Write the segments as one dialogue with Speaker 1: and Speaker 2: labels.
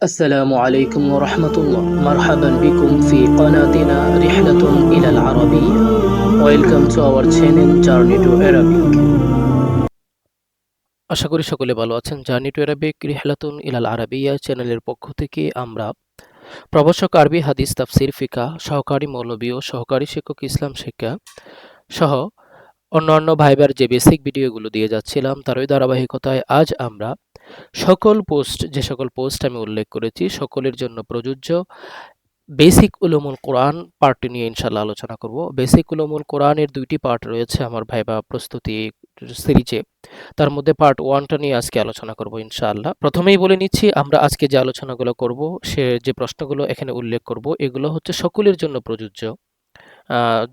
Speaker 1: السلام عليكم ورحمة الله مرحبا بكم في قناتنا رحلة إلى العربية Welcome to our channel Journey to Arabic আশা করি সকলে ভালো আছেন জার্নি টু অ্যারাবিক রিহলাতুন ইলাল আরাবিয়া চ্যানেলের পক্ষ থেকে আমরা প্রভাষক আরবি হাদিস তাফসির ফিকা সহকারী মৌলবী ও সহকারী শিক্ষক ইসলাম শিক্ষা সহ অন্যান্য ভাইবার যে বেসিক ভিডিওগুলো দিয়ে যাচ্ছিলাম, তারই ধারাবাহিকতায় আজ আমরা সকল পোস্ট যে সকল পোস্ট আমি উল্লেখ করেছি, সকলের জন্য প্রযোজ্য বেসিক উলুমুল কোরআন পার্টটি নিয়ে ইনশাল্লাহ আলোচনা করব। বেসিক উলুমুল কোরআনের দুইটি পার্ট রয়েছে আমার ভাইবা প্রস্তুতি সিরিজে তার মধ্যে পার্ট ওয়ানটা নিয়ে আজকে আলোচনা করব ইনশাআল্লাহ। প্রথমেই বলে নিচ্ছি, আমরা আজকে যে আলোচনাগুলো করব, সে যে প্রশ্নগুলো এখানে উল্লেখ করব, এগুলো হচ্ছে সকলের জন্য প্রযোজ্য।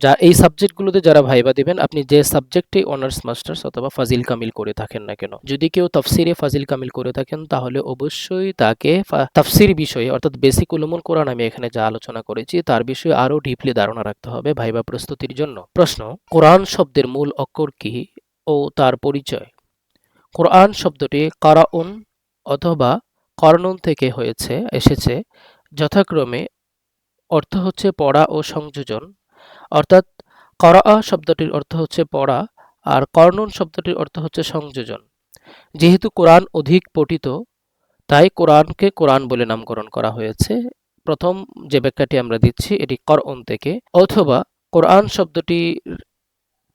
Speaker 1: যা এই সাবজেক্টগুলোতে যারা ভাইবা দিবেন, আপনি যে সাবজেক্টে অনার্স মাস্টার্স অথবা ফাজিল কামিল করে থাকেন না কেন? যদি কেউ তাফসিরে ফাজিল কামিল করে থাকেন, তাহলে অবশ্যই তাকে তাফসির বিষয়ে, অর্থাৎ বেসিক উলুমুল কোরআন আমি এখানে যা আলোচনা করেছি, তার বিষয়ে আরও ডিপলি ধারণা রাখতে হবে ভাইবা প্রস্তুতির জন্য। প্রশ্ন, কোরআন শব্দের মূল অক্ষর কি ও তার পরিচয়? কোরআন শব্দটি কারাউন অথবা করনুন থেকে হয়েছে, এসেছে। যথাক্রমে অর্থ হচ্ছে পড়া ও সংযোজন। অর্থাৎ করা শব্দটির অর্থ হচ্ছে পড়া আর কর্ণন শব্দটির অর্থ হচ্ছে সংযোজন। যেহেতু কোরআন অধিক পঠিত, তাই কোরআনকে কোরআন বলে নামকরণ করা হয়েছে। প্রথম যে ব্যাখ্যাটি আমরা দিচ্ছি, এটি করঅন থেকে। অথবা কোরআন শব্দটি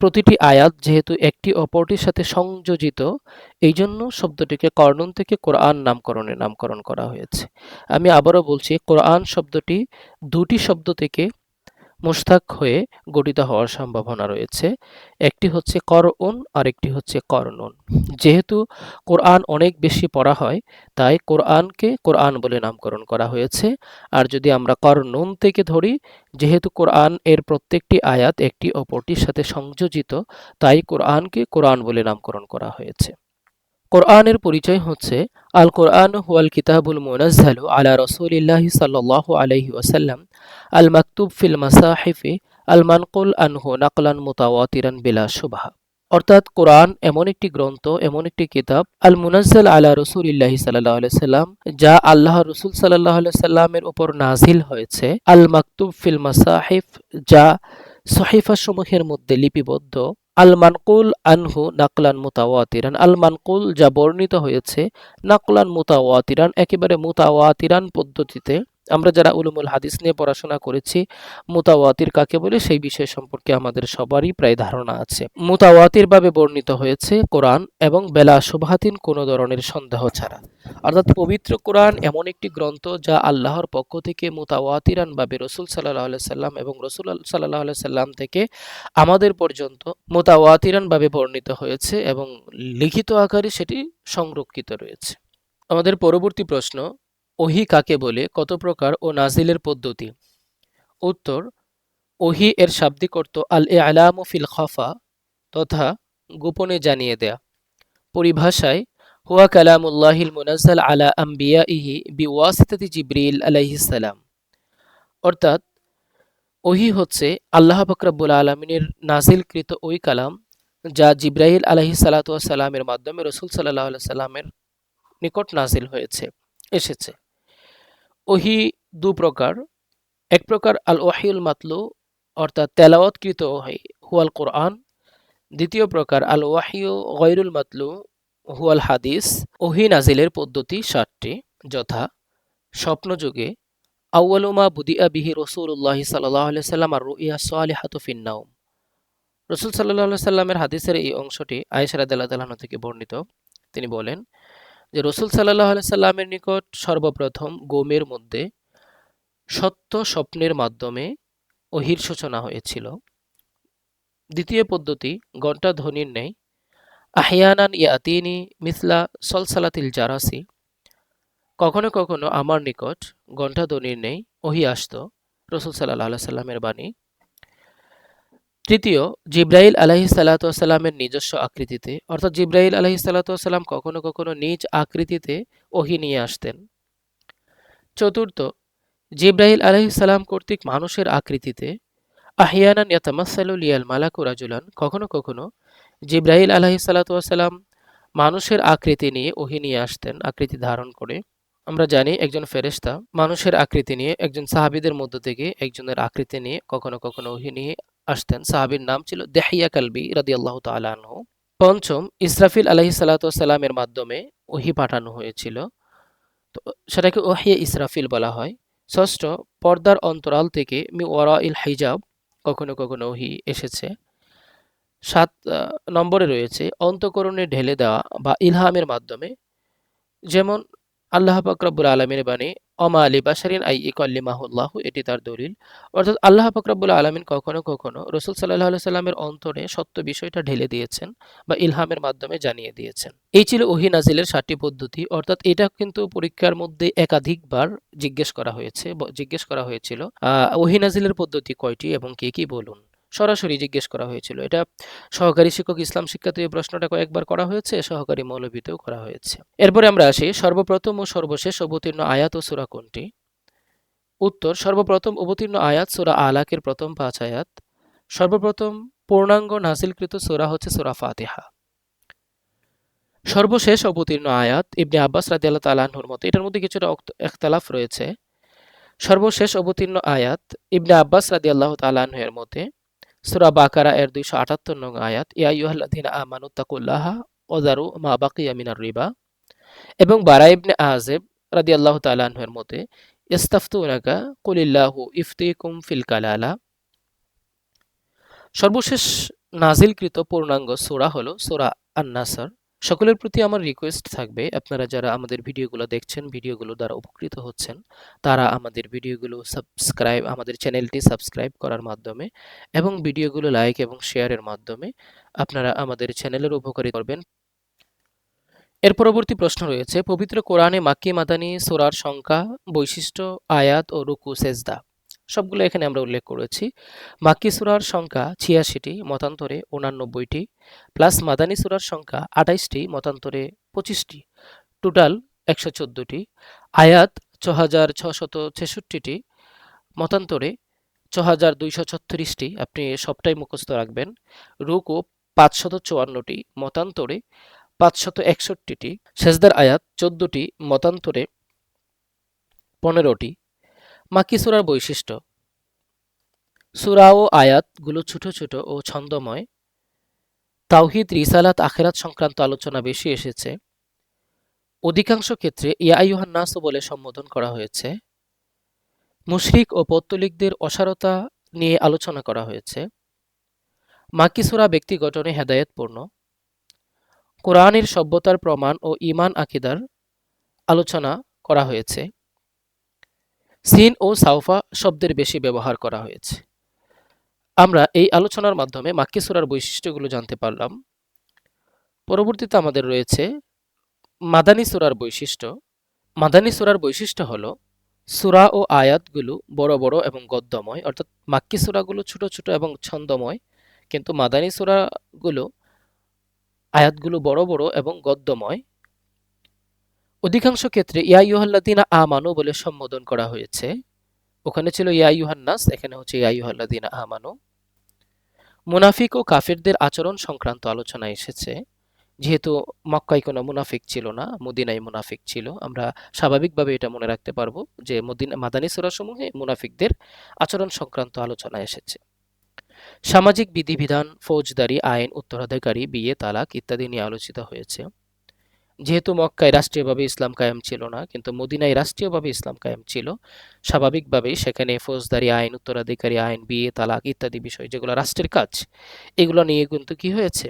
Speaker 1: প্রতিটি আয়াত যেহেতু একটি অপরটির সাথে সংযোজিত, এই জন্য শব্দটিকে কর্ণন থেকে কোরআন নামকরণে নামকরণ করা হয়েছে। আমি আবারও বলছি, কোরআন শব্দটি দুটি শব্দ থেকে মুস্তাক হয়ে গঠিত হওয়ার সম্ভাবনা রয়েছে। একটি হচ্ছে করউন আর একটি হচ্ছে করনুন। যেহেতু কোরআন অনেক বেশি পড়া হয়, তাই কোরআনকে কোরআন বলে নামকরণ করা হয়েছে। আর যদি আমরা করনুন থেকে ধরি, যেহেতু কোরআন এর প্রত্যেকটি আয়াত একটি অপরটির সাথে সংযোজিত, তাই কোরআনকে কোরআন বলে নামকরণ করা হয়েছে। কোরআনের পরিচয় হচ্ছে আল কোরআন হুয়াল কিতাবুল মুনাজ্জালু আলা রসুলিল্লাহি সাল্লাল্লাহু আলাইহি ওয়াসাল্লাম আল মাকতুব ফিল মাসাহিফি আল মানকুল আনহু নাকলান মুতাওয়াতিরান বিলা শুভা অর্থাৎ কোরআন এমন একটি গ্রন্থ, এমন একটি কিতাব আল মুনাজ্জাল আলা রসুলিল্লাহি সাল্লাহ সাল্লাম যা আল্লাহ রসুল সাল্লাহ সাল্লামের উপর নাজিল হয়েছে। আল মাকতুব ফিল মাসাহিফ, যা সহিফা সমূহের মধ্যে লিপিবদ্ধ। আল মানকুল আনহু নাকলান মুতাওয়াতিরান। আলমানকুল যা বর্ণিত হয়েছে নাকলান মুতাওয়াতিরান একেবারে মুতাওয়াতিরান পদ্ধতিতে আমরা যারা উলুমুল হাদিস নিয়ে পড়াশোনা করেছি, মুতাওয়াতির কাকে বলে সেই বিষয় সম্পর্কে আমাদের সবারই প্রায় ধারণা আছে। মুতাওয়াতির ভাবে বর্ণিত হয়েছে কোরআন এবং বেলা শুভাতিন কোনো ধরনের সন্দেহ ছাড়া। অর্থাৎ পবিত্র কোরআন এমন একটি গ্রন্থ যা আল্লাহর পক্ষ থেকে মুতাওয়াতিরান ভাবে রসুল সাল্লাহ সাল্লাম এবং রসুল সাল্লাহ সাল্লাম থেকে আমাদের পর্যন্ত মোতাওয়াতিরান ভাবে বর্ণিত হয়েছে এবং লিখিত আকারে সেটি সংরক্ষিত রয়েছে। আমাদের পরবর্তী প্রশ্ন ওহি কাকে বলে, কত প্রকার ও নাজিলের পদ্ধতি? উত্তর, ওহি এর শাব্দিক অর্থ আল এ আলাম ফিল খফা তথা গোপনে জানিয়ে দেয়া। পরিভাষায়, হুয়া কালামুল্লাহিল মুনাজ্জাল আলা আম্বিয়া ইহি বি ওয়াসিতাতি জিব্রিল আলাইহিসালাম অর্থাৎ, ওহি হচ্ছে আল্লাহ বকরাবুল আলমিনের নাজিলকৃত ওই কালাম যা জিব্রাহিল আলহি সালাতামের মাধ্যমে রসুল সাল্লাহ সাল্লামের নিকট নাজিল হয়েছে, এসেছে। ওহি দু প্রকার। এক প্রকার আল ওয়াহিউল মাতলু, অর্থাৎ তেলাওয়াতকৃত ওহি, হুয়াল কোরআন। দ্বিতীয় প্রকার আল ওয়াহিউ গৈরুল মাতলু, হুয়াল হাদিস। ওহি নাজিলের পদ্ধতি সাতটি। যথা স্বপ্নযুগে আউ্বালুমা বুদিয়া বিহি রসুল্লাহ সাল্লাহ সাল্লাম আর রুইয়া সালিহাতু ফিন্নাউম রসুল সাল্লাহ সাল্লামের হাদিসের এই অংশটি আয়েশা রাদিয়াল্লাহু থেকে বর্ণিত। তিনি বলেন যে রসুল সাল্লাহ সাল্লামের নিকট সর্বপ্রথম গোমের মধ্যে সত্য স্বপ্নের মাধ্যমে অহির সূচনা হয়েছিল। দ্বিতীয় পদ্ধতি ঘণ্টা ধ্বনির নেই আহিয়ানান ইয়াতিনি মিসলা সলসালাতিল জারাসি কখনো কখনো আমার নিকট ঘণ্টা ধ্বনির নেই ওহি আসত রসুল সাল্লাহ সাল্লামের বাণী। তৃতীয়, জিব্রাইল আলহি সাল্লাতামের নিজস্ব আকৃতিতে, অর্থাৎ জিব্রাইল আলহি সাল্লাতাম কখনো কখনো নিজ আকৃতিতে ওহি নিয়ে আসতেন। চতুর্থ জিব্রাহিল আলহি সাল্লাম কর্তৃক মানুষের আকৃতিতে আহিয়ানান ইয়াতামাসালুল ইয়াল মালাকু রাজুলান, কখনো কখনো জিব্রাহিল আলহি সাল্লাতাম মানুষের আকৃতি নিয়ে ওহি নিয়ে আসতেন, আকৃতি ধারণ করে। আমরা জানি একজন ফেরেশতা মানুষের আকৃতি নিয়ে, একজন সাহাবীদের মধ্য থেকে একজনের আকৃতি নিয়ে কখনো কখনো ওহি নিয়ে আসতেন। সাহাবীর নাম ছিল দেহিয়া কালবি রাদিয়াল্লাহু তাআলা আনহু। পঞ্চম, ইসরাফিল আলাইহিস সালাতু সালামের মাধ্যমে ওহি পাঠানো হয়েছিল। তো সেটাকে ওহিয়া ইসরাফিল বলা হয়। ষষ্ঠ, পর্দার অন্তরাল থেকে মি ওয়ারা ইল হিজাব কখনো কখনো ওহি এসেছে। সাত নম্বরে রয়েছে, অন্তকরণে ঢেলে দেওয়া বা ইলহামের মাধ্যমে। যেমন আল্লাহ ফকরাবুল আলমীর বাণী অমা আলী বাসারিন আই ইকল্লিমাহুল্লাহ, এটি তার দলিল। অর্থাৎ আল্লাহ ফকরাবুল আলমিন কখনো কখনো রসুল সাল্লাহ সাল্লামের অন্তরে সত্য বিষয়টা ঢেলে দিয়েছেন বা ইলহামের মাধ্যমে জানিয়ে দিয়েছেন। এই ছিল ওহি নাজিলের সাতটি পদ্ধতি। অর্থাৎ এটা কিন্তু পরীক্ষার মধ্যে একাধিকবার জিজ্ঞেস করা হয়েছে জিজ্ঞেস করা হয়েছিল। ওহি নাজিলের পদ্ধতি কয়টি এবং কে কি বলুন? সরাসরি জিজ্ঞেস করা হয়েছিল। এটা সহকারী শিক্ষক ইসলাম শিক্ষাতে এই প্রশ্নটা কয়েকবার করা হয়েছে, সহকারী মৌলবীতেও করা হয়েছে। এরপরে আমরা আসি, সর্বপ্রথম ও সর্বশেষ অবতীর্ণ আয়াত ও সুরা কোনটি? উত্তর, সর্বপ্রথম অবতীর্ণ আয়াত সুরা আলাকের প্রথম পাঁচ আয়াত। সর্বপ্রথম পূর্ণাঙ্গ নাসিলকৃত সুরা হচ্ছে সুরা ফাতিহা। সর্বশেষ অবতীর্ণ আয়াত ইবনে আব্বাস রাজি আল্লাহ তালাহুর মতো, এটার মধ্যে কিছুটা একতালাফ রয়েছে। সর্বশেষ অবতীর্ণ আয়াত ইবনে আব্বাস রাদি আল্লাহ তালাহের মতে সুরা বাকারা এর দুইশো আটাত্তর নং আয়াত ইয়াইহাল্লাদিন আমানু তাকুল্লাহা ওজারু মা বাকি আমিনার রিবা। এবং বারাইবনে আজেব রাদি আল্লাহ তালাহের মতে, ইস্তাফতুনাকা কুলিল্লাহু ইফতিকুম ফিল কালালা। সর্বশেষ নাজিলকৃত পূর্ণাঙ্গ সোরা হল সোরা আন্নাসার। সকলের প্রতি আমার রিকোয়েস্ট থাকবে, আপনারা যারা আমাদের ভিডিওগুলো দেখছেন, ভিডিওগুলো দ্বারা উপকৃত হচ্ছেন, তারা আমাদের ভিডিওগুলো সাবস্ক্রাইব আমাদের চ্যানেলটি সাবস্ক্রাইব করার মাধ্যমে এবং ভিডিওগুলো লাইক এবং শেয়ারের মাধ্যমে আপনারা আমাদের চ্যানেলের উপকারী করবেন। এর পরবর্তী প্রশ্ন রয়েছে, পবিত্র কোরআনে মাক্কি মাদানি সোরার সংখ্যা, বৈশিষ্ট্য, আয়াত ও রুকু, সেজদা। সবগুলো এখানে আমরা উল্লেখ করেছি। মাক্কি সুরার সংখ্যা ছিয়াশিটি, মতান্তরে উনানব্বইটি, প্লাস মাদানী সুরার সংখ্যা আঠাইশটি, মতান্তরে পঁচিশটি। টোটাল একশো চোদ্দোটি। আয়াত ছ হাজার ছশত ছেষট্টিটি, মতান্তরে ছ হাজার দুইশো ছত্রিশটি। আপনি সবটাই মুখস্থ রাখবেন। রুকু পাঁচশত চুয়ান্নটি, মতান্তরে পাঁচশত একষট্টিটি। সেজদার আয়াত চোদ্দটি, মতান্তরে পনেরোটি। মাক্কি সুরার বৈশিষ্ট্য। সুরা ও আয়াতগুলো ছোট ছোট ও ছন্দময়। তাওহিদ, রিসালাত, আখেরাত সংক্রান্ত আলোচনা বেশি এসেছে। অধিকাংশ ক্ষেত্রে ইয়াইহান্নাসও বলে সম্বোধন করা হয়েছে। মুশরিক ও পত্তলিকদের অসারতা নিয়ে আলোচনা করা হয়েছে। মাকিসুরা ব্যক্তি গঠনে হেদায়তপূর্ণ। কোরআনের সভ্যতার প্রমাণ ও ইমান আকিদার আলোচনা করা হয়েছে। সিন ও সাউফা শব্দের বেশি ব্যবহার করা হয়েছে। আমরা এই আলোচনার মাধ্যমে মাক্কি সুরার বৈশিষ্ট্যগুলো জানতে পারলাম। পরবর্তীতে আমাদের রয়েছে মাদানী সুরার বৈশিষ্ট্য। মাদানী সুরার বৈশিষ্ট্য হলো, সুরা ও আয়াতগুলো বড় বড় এবং গদ্যময়, অর্থাৎ মাক্কি সুরাগুলো ছোট ছোট এবং ছন্দময়, কিন্তু মাদানী সুরাগুলো আয়াতগুলো বড় বড় এবং গদ্যময়। অধিকাংশ ক্ষেত্রে ইয়াইহাল্লাদিনা আমানু বলে সম্বোধন করা হয়েছে। ওখানে ছিল ইয়াইহান্নাস এখানে হচ্ছে ইয়াইহাল্লাদিনা আমানু। মুনাফিক ও কাফিরদের আচরণ সংক্রান্ত আলোচনা এসেছে। যেহেতু মক্কায় কোনো মুনাফিক ছিল না, মদিনায় মুনাফিক ছিল, আমরা স্বাভাবিকভাবে এটা মনে রাখতে পারব যে মদিনা, মাদানী সুরাসমূহে মুনাফিকদের আচরণ সংক্রান্ত আলোচনা এসেছে। সামাজিক বিধিবিধান, ফৌজদারি, আইন, উত্তরাধিকারী, বিয়ে, তালাক ইত্যাদি নিয়ে আলোচিত হয়েছে। যেহেতু মক্কায় রাষ্ট্রীয়ভাবে ইসলাম কায়েম ছিল না, কিন্তু মদিনায় রাষ্ট্রীয়ভাবে ইসলাম কায়েম ছিল, স্বাভাবিকভাবেই সেখানে ফৌজদারি আইন, উত্তরাধিকারী আইন, বিয়ে, তালাক ইত্যাদি বিষয় যেগুলো রাষ্ট্রের কাজ, এগুলো নিয়ে কিন্তু কি হয়েছে?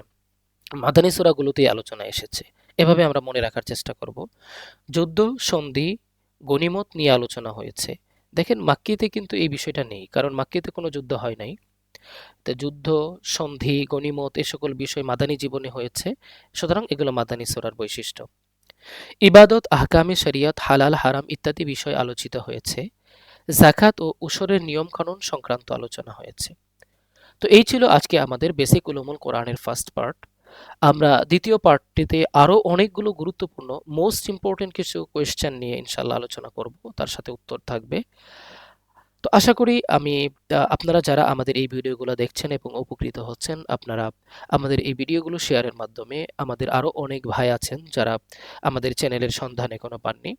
Speaker 1: মাদানী সুরাগুলোতেই আলোচনা এসেছে। এভাবে আমরা মনে রাখার চেষ্টা করব। যুদ্ধ, সন্ধি, গণিমত নিয়ে আলোচনা হয়েছে। দেখেন, মাক্কিতে কিন্তু এই বিষয়টা নেই, কারণ মাক্কিতে কোনো যুদ্ধ হয় নাই। যুদ্ধ, সন্ধি, গণিমত এ সকল বিষয় মাদানী জীবনে হয়েছে। সুতরাং এগুলো মাদানী সোরার বৈশিষ্ট্য। ইবাদত, আহকামে শরিয়ত, হালাল, হারাম ইত্যাদি বিষয় আলোচিত হয়েছে। জাকাত ও উসরের নিয়মকানুন সংক্রান্ত আলোচনা হয়েছে। তো এই ছিল আজকে আমাদের বেসিক উলুমুল কোরআনের ফার্স্ট পার্ট। আমরা দ্বিতীয় পার্টটিতে আরও অনেকগুলো গুরুত্বপূর্ণ, মোস্ট ইম্পর্টেন্ট কিছু কোয়েশ্চেন নিয়ে ইনশাল্লাহ আলোচনা করব, তার সাথে উত্তর থাকবে। তো আশা করি আমি আপনারা যারা আমাদের এই ভিডিওগুলো দেখছেন এবং উপকৃত হচ্ছেন, আপনারা আমাদের এই ভিডিওগুলো শেয়ারের মাধ্যমে আমাদের আরও অনেক ভাই আছেন যারা আমাদের চ্যানেলের সন্ধানে কোনো পাননি।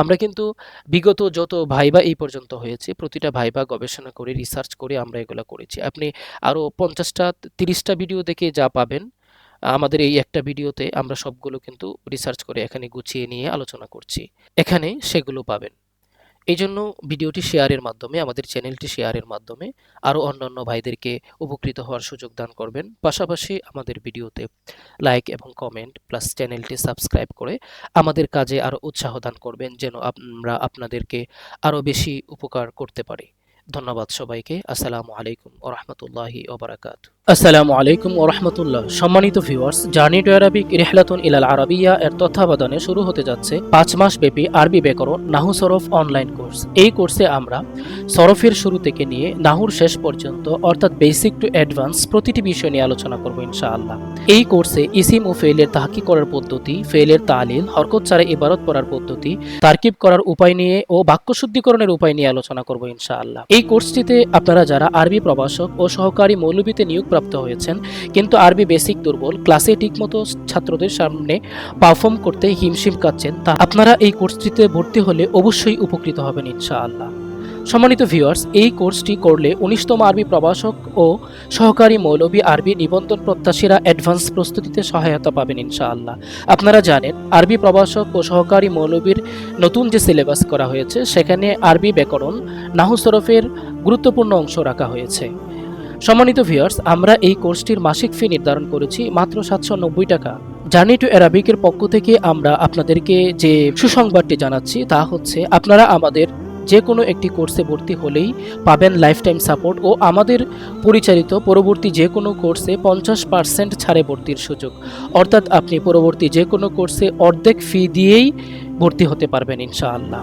Speaker 1: আমরা কিন্তু বিগত যত ভাইবা এই পর্যন্ত হয়েছে, প্রতিটা ভাইবা গবেষণা করে রিসার্চ করে আমরা এগুলো করেছি। আপনি আরও পঞ্চাশটা, তিরিশটা ভিডিও দেখে যা পাবেন, আমাদের এই একটা ভিডিওতে আমরা সবগুলো কিন্তু রিসার্চ করে এখানে গুছিয়ে নিয়ে আলোচনা করছি। এখানে সেগুলো পাবেন। এই জন্য ভিডিওটি শেয়ারের মাধ্যমে, আমাদের চ্যানেলটি শেয়ারের মাধ্যমে আরও অন্যান্য ভাইদেরকে উপকৃত হওয়ার সুযোগ দান করবেন। পাশাপাশি আমাদের ভিডিওতে লাইক এবং কমেন্ট প্লাস চ্যানেলটি সাবস্ক্রাইব করে আমাদের কাজে আরও উৎসাহ দান করবেন, যেন আমরা আপনাদেরকে আরও বেশি উপকার করতে পারি। ধন্যবাদ সবাইকে। আসসালামু আলাইকুম ও রহমতুল্লাহি ওবরাকাত। আসসালামু আলাইকুম ও রহমতুল্লাহ। সম্মানিত ভিউয়ার্স, জার্নি টু আরবিক রেহলাতুন ইলাল আরবিয়া এর তত্ত্বাবধানে শুরু হতে যাচ্ছে পাঁচ মাস ব্যাপী আরবি ব্যাকরণ নাহু সরফ অনলাইন কোর্স। এই কোর্সে আমরা সরফের শুরু থেকে নিয়ে নাহুর শেষ পর্যন্ত, অর্থাৎ বেসিক টু অ্যাডভান্স প্রতিটি বিষয় নিয়ে আলোচনা করব ইনশাআল্লাহ। এই কোর্সে ইসিম ও ফেলের তাহাকি করার পদ্ধতি ফেলের তালিল, হরকত ছাড়া ইবারত পড়ার পদ্ধতি, তারকিব করার উপায় নিয়ে ও বাক্য শুদ্ধিকরণের উপায় নিয়ে আলোচনা করব ইনশাআল্লাহ। এই কোর্সটিতে আপনারা যারা আরবি প্রভাষক ও সহকারী মৌলবীতে নিয়োগপ্রাপ্ত হয়েছেন। কিন্তু আরবি বেসিক দুর্বল ক্লাসে ঠিকমতো ছাত্রদের সামনে পারফর্ম করতে হিমশিম কাচ্ছেন তা আপনারা এই কোর্সটিতে ভর্তি হলে অবশ্যই উপকৃত হবেন ইনশাআল্লাহ। সম্মানিত ভিউয়ার্স এই কোর্সটি করলে উনিশতম আরবি প্রভাষক ও সহকারী মৌলবী আরবি নিবন্ধন প্রত্যাশীরা অ্যাডভান্স প্রস্তুতিতে সহায়তা পাবেন ইনশাআল্লাহ। আপনারা জানেন, আরবি প্রভাষক ও সহকারী মৌলবীর নতুন যে সিলেবাস করা হয়েছে, সেখানে আরবি ব্যাকরণ নাহু সরফের গুরুত্বপূর্ণ অংশ রাখা হয়েছে। সম্মানিত ভিউয়ার্স আমরা এই কোর্সটির মাসিক ফি নির্ধারণ করেছি মাত্র সাতশো নব্বই টাকা। জার্নি টু অ্যারাবিকের পক্ষ থেকে আমরা আপনাদেরকে যে সুসংবাদটি জানাচ্ছি, তা হচ্ছে আপনারা আমাদের যে কোনো একটি কোর্সে ভর্তি হলেই পাবেন লাইফ টাইম সাপোর্ট ও আমাদের পরিচালিত পরবর্তী যে কোনো কোর্সে পঞ্চাশ পার্সেন্ট ছাড়ে ভর্তির সুযোগ। অর্থাৎ আপনি পরবর্তী যে কোনো কোর্সে অর্ধেক ফি দিয়েই ভর্তি হতে পারবেন, ইনশাআল্লাহ।